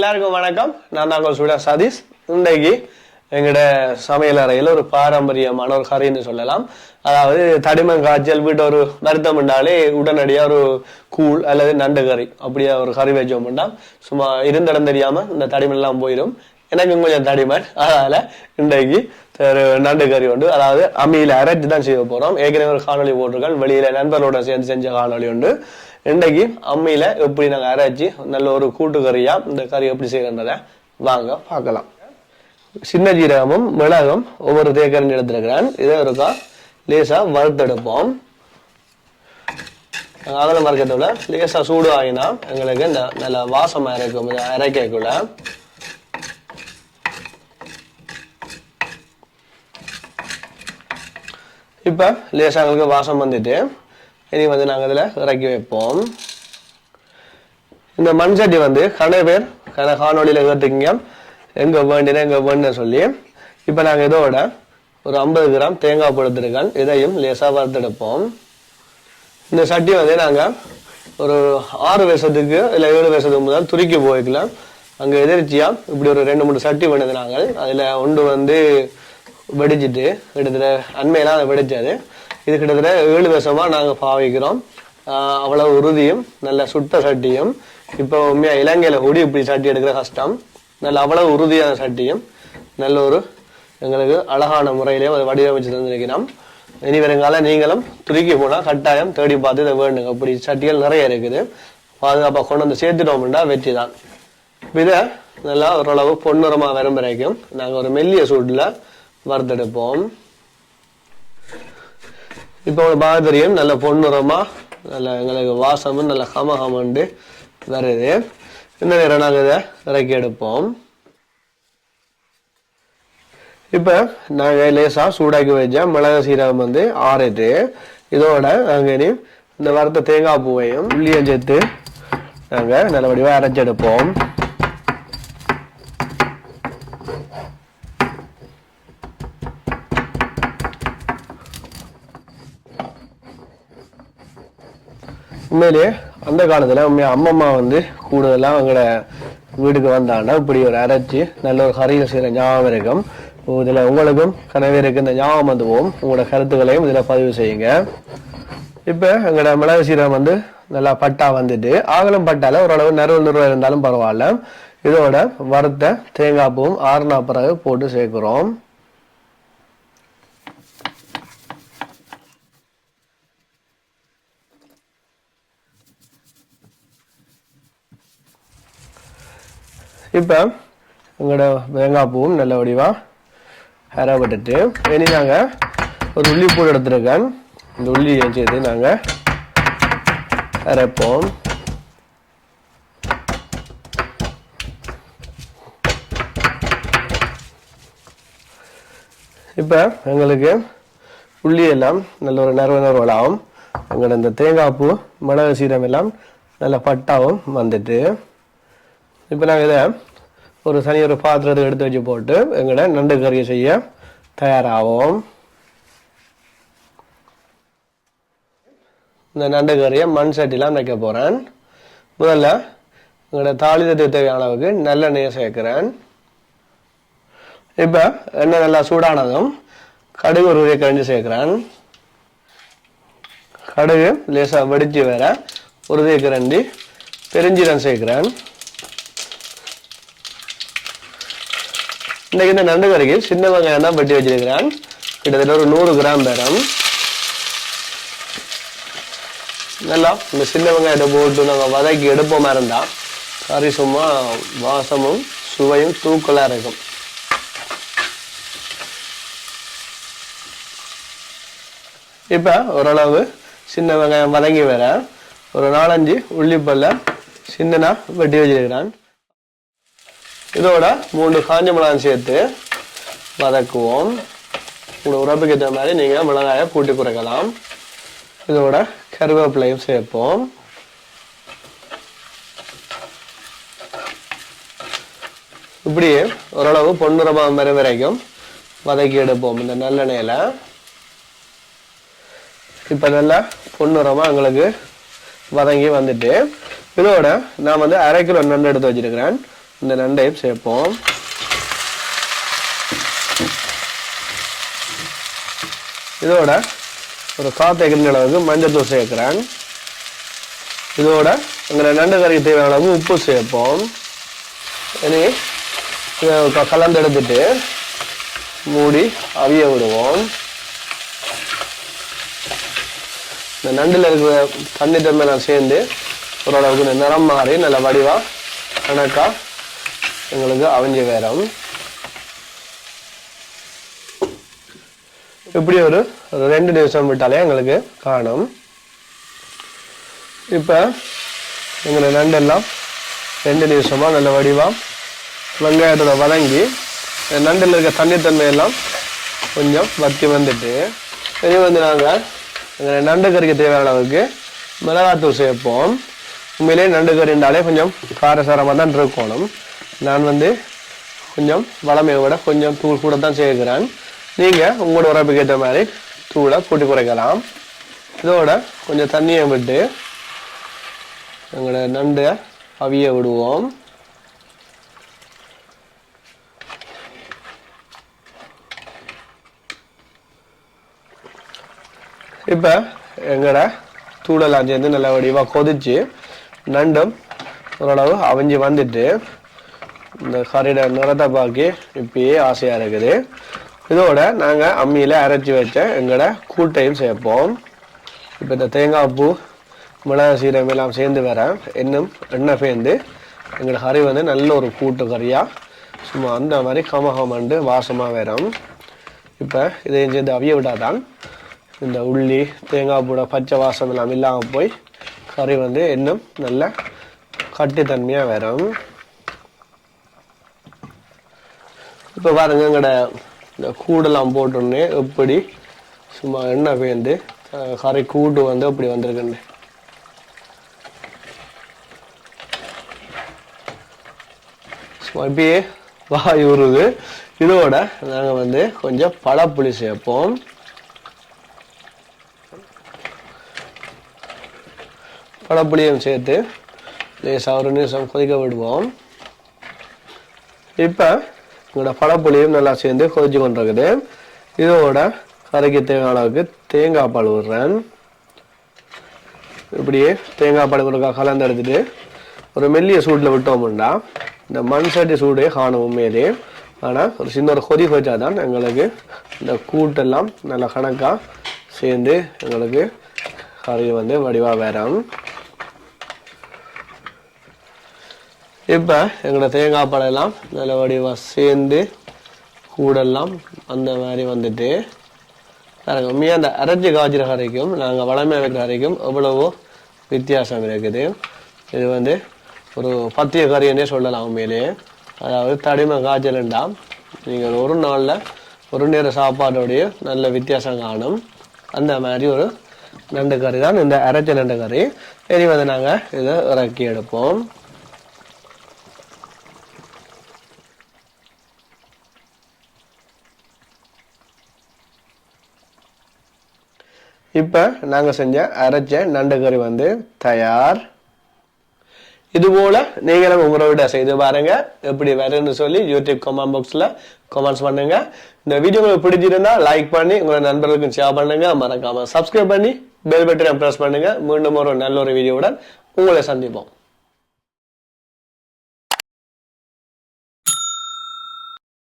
எல்லாருக்கும் வணக்கம். நான் தான் சுடா சதீஷ். இன்றைக்கு எங்களோட சமையல் அறையில் ஒரு பாரம்பரியமான ஒரு கறின்னு சொல்லலாம். அதாவது தடிமன் காய்ச்சல் வீட்டு ஒரு வருத்தம் பண்ணாலே உடனடியாக ஒரு கூழ் அல்லது நண்டு கறி அப்படியே ஒரு கறி வச்சோம்னா சும்மா இருந்திடம் தெரியாம இந்த தடிமன்லாம் போயிடும் எனக்கு கொஞ்சம் தடிமன். அதனால இன்றைக்கு நண்டு கறி உண்டு. அதாவது அம்மியில அரைச்சி தான் செய்ய போறோம். ஏற்கனவே ஒரு காணொலி போட்டிருக்கோம் வெளியில நண்பர்களோட சேர்ந்து செஞ்ச காணொலி உண்டு. இன்றைக்கு அம்மியில எப்படி நாங்க அரைச்சி நல்ல ஒரு கூட்டு கறியா இந்த கறி எப்படி செய்யறதை வாங்க பார்க்கலாம். சின்ன ஜீரகமும் மிளகும் ஒவ்வொரு தேக்கரண்டி எடுத்துருக்கிறேன். இதை இருக்கா லேசாக வறுத்தெடுப்போம். அகல மரக்கத்தோட லேசா சூடு ஆகினா எங்களுக்கு இந்த நல்ல வாசமா இருக்கும். இதை அரைக்கக்குள்ள. இப்போ லேசாக எங்களுக்கு வாசம் வந்துட்டு. இனி வந்து நாங்கள் இதில் இறக்கி வைப்போம். இந்த மண் சட்டி வந்து கன பேர் கன காணொலியில் கேட்டுக்கீங்க எங்கே வேண்டின எங்கே வேணும்னு சொல்லி. இப்போ நாங்கள் இதோட ஒரு ஐம்பது கிராம் தேங்காய் படுத்திருக்கேன் இதையும் லேசாக வறுத்தெடுப்போம் இந்த சட்டி வந்து நாங்கள் ஒரு ஆறு வருஷத்துக்கு இல்லை ஏழு வருஷத்துக்கு முதல் துருக்கி போய்க்கலாம் அங்கே எதிர்ச்சியாக இப்படி ஒரு ரெண்டு மூணு சட்டி பண்ணது நாங்கள் அதில் ஒன்று வந்து வெடிச்சிட்டு கிட்டத்தட்ட அண்மையெல்லாம் அதை வெடிச்சாது. இது கிட்டத்தட்ட ஏழு வருஷமாக நாங்கள் பாவிக்கிறோம். அவ்வளோ அவ்வளவு உறுதியும் நல்ல சுட்ட சட்டியும். இப்போ உண்மையாக இலங்கையில் கூடி இப்படி சட்டி எடுக்கிற கஷ்டம். நல்ல அவ்வளவு உறுதியான சட்டியும். நல்ல ஒரு எங்களுக்கு அழகான முறையிலே அதை வடிவமைச்சு தந்திருக்கிறோம். இனி வருங்கால நீங்களும் துருக்கி போனால் கட்டாயம் தேடி பார்த்து இதை வேண்டுங்க. அப்படி சட்டிகள் நிறைய இருக்குது. பாதுகாப்பாக கொண்டு வந்து சேர்த்துட்டோம்னா வெற்றி தான். இதை நல்லா ஓரளவு பொன்னுரமாக வரும் வரைக்கும் நாங்கள் ஒரு மெல்லிய சூட்டில் வறுத்தெடுப்போம். இப்போ ஒரு தெரியும் நல்ல பொன்னுரமா நல்ல எங்களுக்கு வாசமும் நல்ல கமகமண்டு வருது. இந்த நேரம் நாங்கள் இதை இறக்கி எடுப்போம். இப்போ நாங்கள் லேசாக சூடாக்கி வச்ச மிளகு சீரகம் வந்து ஆறிட்டு இதோட நாங்கள் இனி இந்த வறுத்த தேங்காய் பூவையும் உள்ளியும் சேர்த்து நாங்கள் நல்ல வடிவாக அரைச்செடுப்போம் உண்மையிலேயே அந்த காலத்தில் உண்மையாக அம்மம்மா வந்து கூடுதலாக அவங்கள வீட்டுக்கு வந்தாங்கன்னா இப்படி ஒரு அரைச்சி நல்ல ஒரு கறியில் செய்கிற ஞாபகம் இருக்கும். இதில் உங்களுக்கும் கனவேருக்கு இந்த ஞாபகம் வந்துவோம் உங்களோட கருத்துக்களையும் இதில் பதிவு செய்யுங்க. இப்போ எங்களோட மிளகு சீரகம் வந்து நல்லா பட்டா வந்துட்டு ஆகலும் பட்டால ஓரளவு நறுவல் நறுவல் இருந்தாலும் பரவாயில்ல. இதோட வறுத்த தேங்காய் பூவும் ஆறுனா பிறகு போட்டு சேர்க்குறோம். இப்போ எங்களோட தேங்காய் பூவும் நல்ல வடிவாக அரைப்பட்டுட்டு இனி நாங்கள் ஒரு உள்ளி பூ எடுத்துருக்கேன். இந்த உள்ளி சேர்த்து நாங்கள் அரைப்போம். இப்போ எங்களுக்கு உள்ளி எல்லாம் நல்ல ஒரு நறுவ நறுவலாகும் எங்களோட இந்த தேங்காய் பூ மிளகு சீரம் எல்லாம் நல்ல பட்டாவும் வந்துட்டு இப்போ நாங்கள் இதை ஒரு சனி ஒரு பாத்திரத்தை எடுத்து வச்சு போட்டு எங்களோட நண்டு கறியை செய்ய தயாராகும் இந்த நண்டு கறியை மண் சட்டிலாம் வைக்க போகிறேன் முதல்ல எங்களோட தாளிதத்துக்கு தேவையான அளவுக்கு நல்லெண்ணெயை சேர்க்குறேன். இப்போ எண்ணெய் நல்லா சூடானதும் கடுகு ஒரு கழிஞ்சு சேர்க்குறேன். கடுகு லேசாக வெடித்து வேற உறுதியை தேக்கரண்டி பெருஞ்சீரம் சேர்க்குறேன். இன்னைக்கு இந்த நண்டு கறிக்கு சின்ன வெங்காயம் தான் வெட்டி வச்சிருக்கிறேன். கிட்டத்தட்ட ஒரு நூறு கிராம் பேரம் நல்லா இந்த சின்ன வெங்காயத்தை போட்டு நாங்கள் வதக்கி எடுப்போமா இருந்தால் கறி சும்மா வாசமும் சுவையும் தூக்கலாக இருக்கும். இப்போ ஓரளவு சின்ன வெங்காயம் வதங்கி வர ஒரு நாலஞ்சு உள்ளிப்பல்ல சின்னனாக வெட்டி வச்சிருக்கிறேன். இதோட மூணு காஞ்ச மிளகாய் சேர்த்து வதக்குவோம். உங்களோட உறப்புக்கு ஏற்ற மாதிரி நீங்கள் மிளகாயை கூட்டி குறைக்கலாம். இதோட கருவேப்பிலையும் சேர்ப்போம். இப்படியே ஓரளவு பொன்னுரமாக வர வரைக்கும் வதக்கி எடுப்போம் இந்த நல்லெண்ணெயில். இப்போ நல்லா பொன்னுரமாக எங்களுக்கு வதங்கி வந்துட்டு இதோட நான் வந்து அரை கிலோ நண்டு எடுத்து வச்சிருக்கிறேன். இந்த நண்டையும் சேர்ப்போம். இதோட ஒரு காத்து எகின்ற அளவுக்கு மஞ்சத்தூள் சேர்க்கிறேன். இதோட எங்களை நண்டு கறிக்கு தேவையான அளவு உப்பு சேர்ப்போம். இனி இதை க- கலந்து எடுத்துட்டு மூடி அவிய விடுவோம். இந்த நண்டில் இருக்கிற தண்ணி தன்மை நான் சேர்ந்து ஓரளவுக்கு நிறம் மாறி நல்ல வடிவாக கணக்காக எங்களுக்கு அவிஞ்ச வேறம் இப்படி ஒரு ரெண்டு நிமிஷம் விட்டாலே எங்களுக்கு காணும். இப்போ எங்களை நண்டெல்லாம் ரெண்டு நிமிஷமாக நல்ல வடிவாக வெங்காயத்தோட வதங்கி நண்டில் இருக்க தண்ணித்தன்மையெல்லாம் கொஞ்சம் வத்தி வந்துட்டு இனி வந்து நாங்கள் எங்கள் நண்டு கறிக்கு தேவையான அளவுக்கு மிளகாத்தூள் சேர்ப்போம். உண்மையிலே நண்டு கறிண்டாலே கொஞ்சம் காரசாரமாக தான் இருக்கணும். நான் வந்து கொஞ்சம் வளமையை விட கொஞ்சம் தூள் கூட தான் சேர்க்கிறேன். நீங்கள் உங்களோட உறவுக்கு ஏற்ற மாதிரி தூளை கூட்டி குறைக்கலாம். இதோட கொஞ்சம் தண்ணியை விட்டு எங்களோட நண்டை அவிய விடுவோம். இப்போ எங்களோட தூளெல்லாம் சேர்ந்து நல்ல வடிவாக கொதிச்சு நண்டும் ஓரளவு அவிஞ்சு வந்துட்டு இந்த கறியோட நிறத்தை பார்க்க இப்பயே ஆசையாக இருக்குது. இதோட நாங்கள் அம்மியில் அரைச்சி வச்ச எங்களோட கூட்டையும் சேர்ப்போம். இப்போ இந்த தேங்காய் பூ மிளகு சீரம் எல்லாம் சேர்ந்து வர இன்னும் எண்ணெய் சேர்ந்து எங்களோட கறி வந்து நல்ல ஒரு கூட்டு கறியாக சும்மா அந்த மாதிரி கமகமண்டு வாசமாக வரும். இப்போ இதையும் சேர்ந்து அவிய விட்டாதான் இந்த உள்ளி தேங்காய் பூட பச்சை வாசம் எல்லாம் இல்லாமல் போய் கறி வந்து இன்னும் நல்ல கட்டுத்தன்மையாக வரும். இப்போ பாருங்க எங்கட இந்த கூடெல்லாம் போட்டோன்னே எப்படி சும்மா எண்ணெய் பேர்ந்து கரை கூட்டு வந்து அப்படி வந்திருக்குன்னு. சும்மா இப்பயே வாய் உருது இதோட நாங்கள் வந்து கொஞ்சம் பழப்புளி சேர்ப்போம். பழப்புளியும் சேர்த்து லேசாக ஒரு நிமிஷம் கொதிக்க விடுவோம். இப்போ உங்களோட பழப்புளியும் நல்லா சேர்ந்து கொதிச்சு கொண்டிருக்குது. இதோட கரைக்கு தேவையான அளவுக்கு தேங்காய் பால் விடுறேன் இப்படியே தேங்காய் பால் கொடுக்க கலந்து எடுத்துட்டு ஒரு மெல்லிய சூட்டில் விட்டோம்னா இந்த மண் சட்டி சூடே காணும் உண்மையிலே. ஆனால் ஒரு சின்ன ஒரு கொதி வச்சாதான் எங்களுக்கு இந்த கூட்டெல்லாம் நல்லா கணக்காக சேர்ந்து எங்களுக்கு கறி வந்து வடிவாக வரும் இப்போ எங்களோட தேங்காய் பழம் எல்லாம் நல்ல வடிவாக சேர்ந்து கூடெல்லாம் அந்த மாதிரி வந்துட்டு பாருங்க உண்மையாக அந்த அரைஞ்சி காய்ச்சிற கறிக்கும் நாங்கள் வளமையாக வைக்கிற வரைக்கும் எவ்வளவோ வித்தியாசம் இருக்குது. இது வந்து ஒரு பத்திய கறின்னே சொல்லலாம் உண்மையிலேயே அதாவது தடிமை காய்ச்சலுண்டா நீங்கள் ஒரு நாளில் ஒரு நேர சாப்பாடோடைய நல்ல வித்தியாசம் காணும். அந்த மாதிரி ஒரு நண்டு கறி தான் இந்த அரைச்ச நண்டு கறி. இனி வந்து நாங்கள் இதை இறக்கி எடுப்போம். இப்போ நாங்கள் செஞ்ச அரைச்ச நண்டு கறி வந்து தயார். இதுபோல் நீங்களும் உங்களோட விட செய்து பாருங்கள் எப்படி வருன்னு சொல்லி யூடியூப் கமெண்ட் பாக்ஸில் கமெண்ட்ஸ் பண்ணுங்க. இந்த வீடியோ உங்களுக்கு பிடிச்சிருந்தா லைக் பண்ணி உங்களோட நண்பர்களுக்கும் ஷேர் பண்ணுங்க. மறக்காமல் சப்ஸ்கிரைப் பண்ணி பெல் பட்டனை ப்ரெஸ் பண்ணுங்க. மீண்டும் ஒரு நல்ல ஒரு வீடியோவுடன் உங்களை சந்திப்போம்.